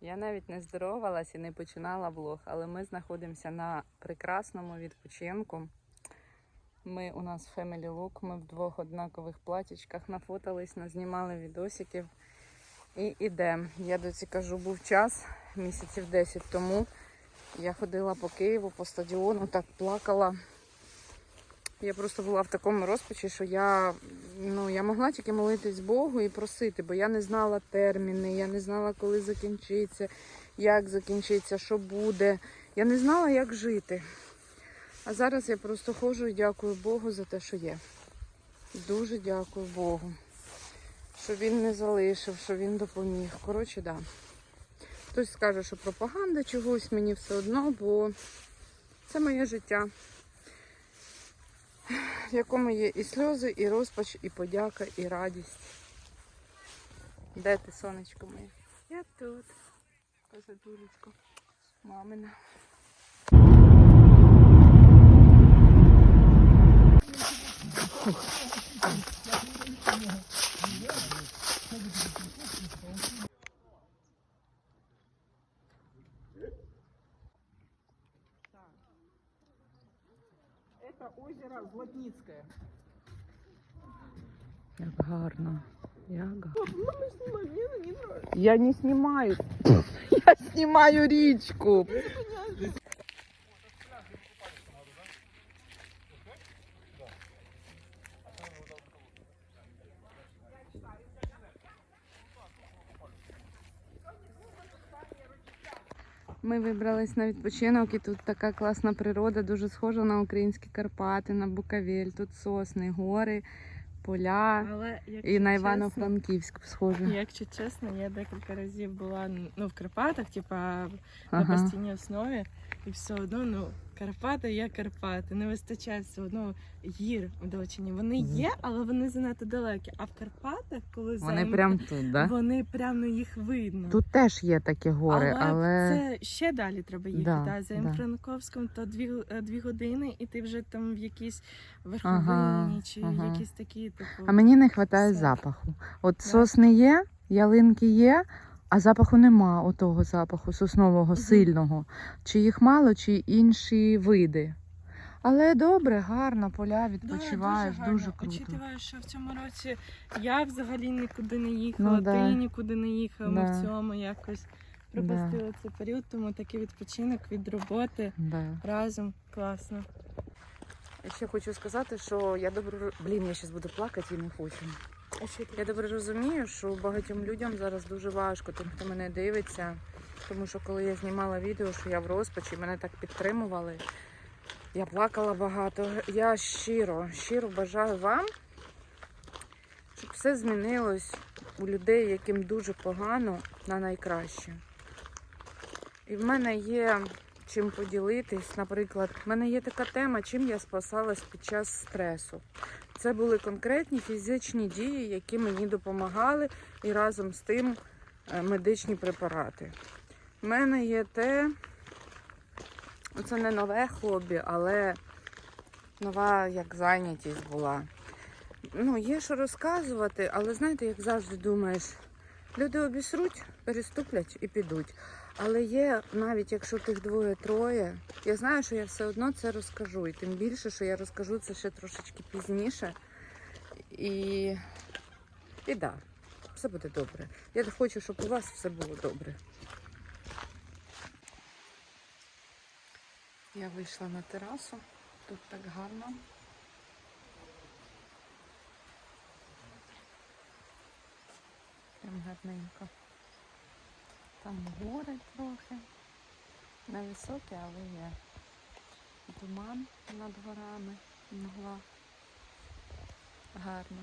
Я навіть не здоровалась і не починала влог, але ми знаходимося на прекрасному відпочинку. Ми у нас Family Look, ми в двох однакових платічках нафотались, назнімали відосиків і йдемо. Я доці кажу, був час місяців 10 тому. Я ходила по Києву, по стадіону, так плакала. Я просто була в такому розпачі, що я, ну, я могла тільки молитись Богу і просити, бо я не знала терміни, я не знала, коли закінчиться, як закінчиться, що буде. Я не знала, як жити. А зараз я просто ходжу і дякую Богу за те, що є. Дуже дякую Богу, що він не залишив, що він допоміг. Коротше. Да. Хтось скаже, що пропаганда чогось, мені все одно, бо це моє життя, в якому є і сльози, і розпач, і подяка, і радість. Де ти, сонечко моє? Я тут. Козадулечко. Мамина. Это озеро Златницкое. Як гарно. Як гарно. Ну, мы снимаем, мне она не нравится. Я не знімаю. Я знімаю річку. Ми вибрались на відпочинок і тут така класна природа, дуже схожа на українські Карпати, на Букавель, Тут сосни, гори, поля Але якщо і на Івано-Франківськ схоже. Якщо чесно, я декілька разів була ну, в Карпатах, типа на постійній основі, і все одно, ну, Карпати є Карпати. Не вистачає все одно гір в Долчині. Вони є, але вони занадто далекі. А в Карпатах, коли Вони займ- прям тут, да? вони прям ну, їх видно. Тут теж є такі гори, але, але, це ще далі треба їхати. Да, а за да. Франковськом то дві, е, дві години, і ти вже там в якійсь Ага, верховині чи ага. якісь такі, типу. а мені не вистачає Все. запаху. От Да. сосни є, ялинки є, а запаху нема отого запаху соснового, сильного. Чи їх мало, чи інші види. Але добре, гарно, поля відпочиваєш, да, дуже, гарно. круто. Учитывая, що в цьому році я взагалі нікуди не їхала, Ну, да. ти нікуди не їхав, ми в цьому якось пропустили цей період, тому такий відпочинок від роботи Да. разом класно. Я ще хочу сказати, що я добре блін, я зараз буду плакати і не хочу. Я добре розумію, що багатьом людям зараз дуже важко, тим, хто мене дивиться. Тому що коли я знімала відео, що я в розпачі, мене так підтримували. Я плакала багато. Я щиро, щиро бажаю вам, щоб все змінилось у людей, яким дуже погано, на найкраще. І в мене є чим поділитись. Наприклад, в мене є така тема, чим я спасалась під час стресу. Це були конкретні фізичні дії, які мені допомагали, і разом з тим е, медичні препарати. У мене є те, це не нове хобі, але нова як зайнятість була. Ну, є що розказувати, але знаєте, як завжди думаєш, люди обісруть, переступлять і підуть. Але є, навіть якщо тих двоє-троє, я знаю, що я все одно це розкажу. І тим більше, що я розкажу це ще трошечки пізніше. І, і да, все буде добре. Я хочу, щоб у вас все було добре. Я вийшла на терасу. Тут так гарно. Прям гарненько. Там гори трохи. Невисокі, але є. Туман над горами, мгла. Гарно.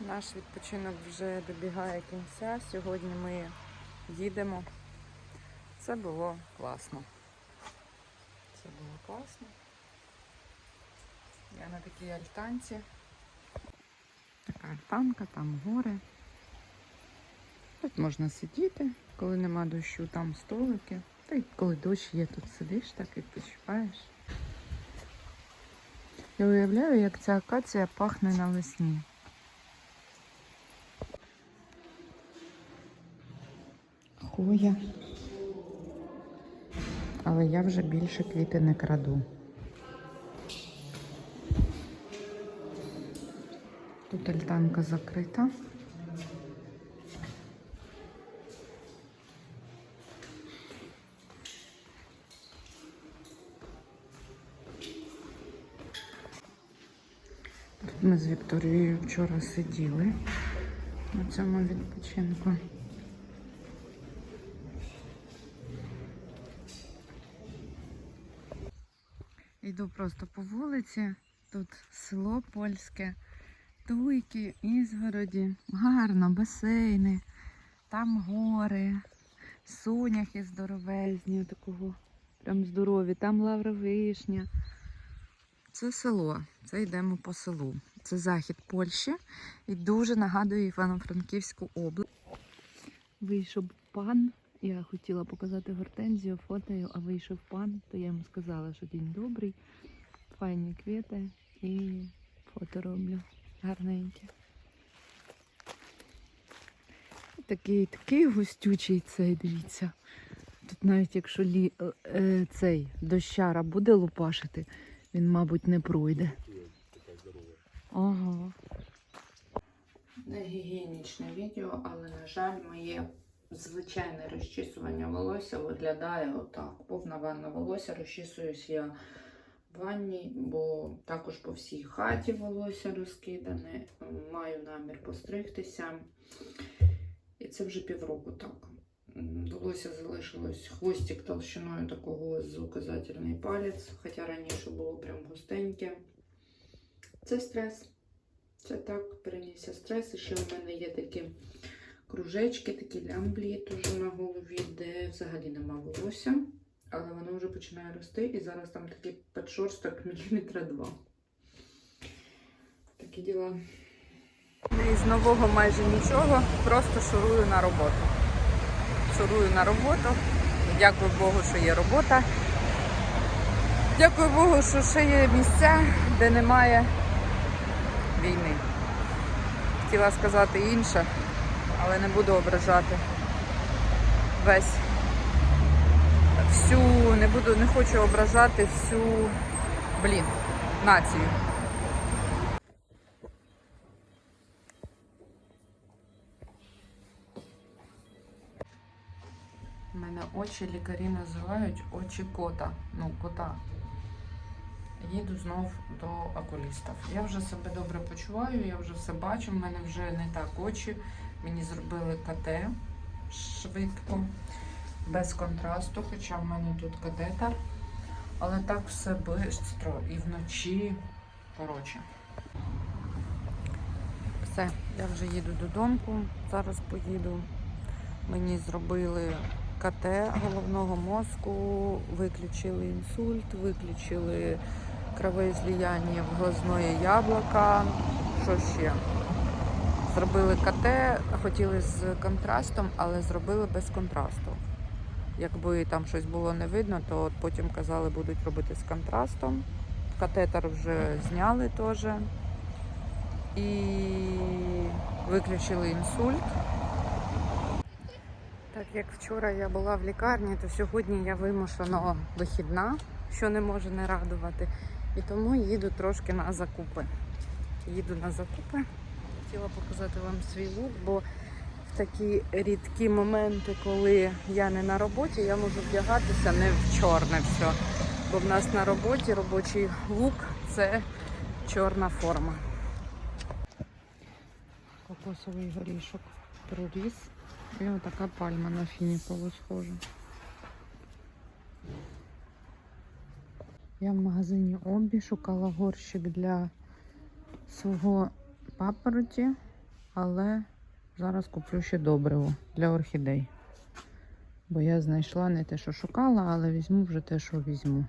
Наш відпочинок вже добігає кінця. Сьогодні ми їдемо. Це було класно. Це було класно. Я на такій альтанці. Е, танка, там гори. Тут можна сидіти, коли нема дощу, там столики. Та й коли дощ є, тут сидиш, так і почуваєш. Я уявляю, як ця акація пахне навесні. Хоя. Але я вже більше квіти не краду. Тут альтанка закрита. Тут ми з Вікторією вчора сиділи на цьому відпочинку. Йду просто по вулиці. Тут село польське, туйки, ізгороді, гарно, басейни, там гори, соняхи здоровезні, такого прям здорові, там лавра вишня. Це село, це йдемо по селу. Це захід Польщі і дуже нагадує Івано-Франківську область. Вийшов пан. Я хотіла показати гортензію, фотою, а вийшов пан, то я йому сказала, що день добрий, файні квіти і фото роблю гарненькі. Такий, такий густючий цей, дивіться. Тут навіть якщо лі, е, е, цей дощара буде лупашити, він, мабуть, не пройде. Ага. Не гігієнічне відео, але, на жаль, моє звичайне розчісування волосся виглядає отак. Повна ванна волосся, розчісуюсь я ванні, бо також по всій хаті волосся розкидане. Маю намір постригтися. І це вже півроку так. Волосся залишилось хвостик толщиною такого з указательний палець, хоча раніше було прям густеньке. Це стрес. Це так, перенісся стрес. І ще в мене є такі кружечки, такі лямблі теж на голові, де взагалі нема волосся. Але воно вже починає рости і зараз там такий підшорсток міліметра два. Такі діла. Із нового майже нічого, просто шурую на роботу. Шурую на роботу. Дякую Богу, що є робота. Дякую Богу, що ще є місця, де немає війни. Хотіла сказати інше, але не буду ображати весь всю, не буду, не хочу ображати всю, блін, націю. У мене очі лікарі називають очі кота. Ну, кота. Їду знов до окулістів. Я вже себе добре почуваю, я вже все бачу, в мене вже не так очі. Мені зробили КТ швидко, без контрасту, хоча в мене тут катетер. Але так все швидко і вночі. Коротше. Все, я вже їду додому, зараз поїду. Мені зробили КТ головного мозку, виключили інсульт, виключили кровоізлияння в глазное яблука. Що ще? Зробили КТ, хотіли з контрастом, але зробили без контрасту. Якби там щось було не видно, то от потім казали, будуть робити з контрастом. Катетер вже зняли теж. І виключили інсульт. Так як вчора я була в лікарні, то сьогодні я вимушено вихідна, що не може не радувати. І тому їду трошки на закупи. Їду на закупи. Хотіла показати вам свій лук, бо такі рідкі моменти, коли я не на роботі, я можу вдягатися не в чорне все. Бо в нас на роботі робочий лук це чорна форма. Кокосовий горішок проріс. І отака пальма на фінікову схожа. Я в магазині Обі шукала горщик для свого папороті, але зараз куплю ще добриво для орхідей. Бо я знайшла не те, що шукала, але візьму вже те, що візьму.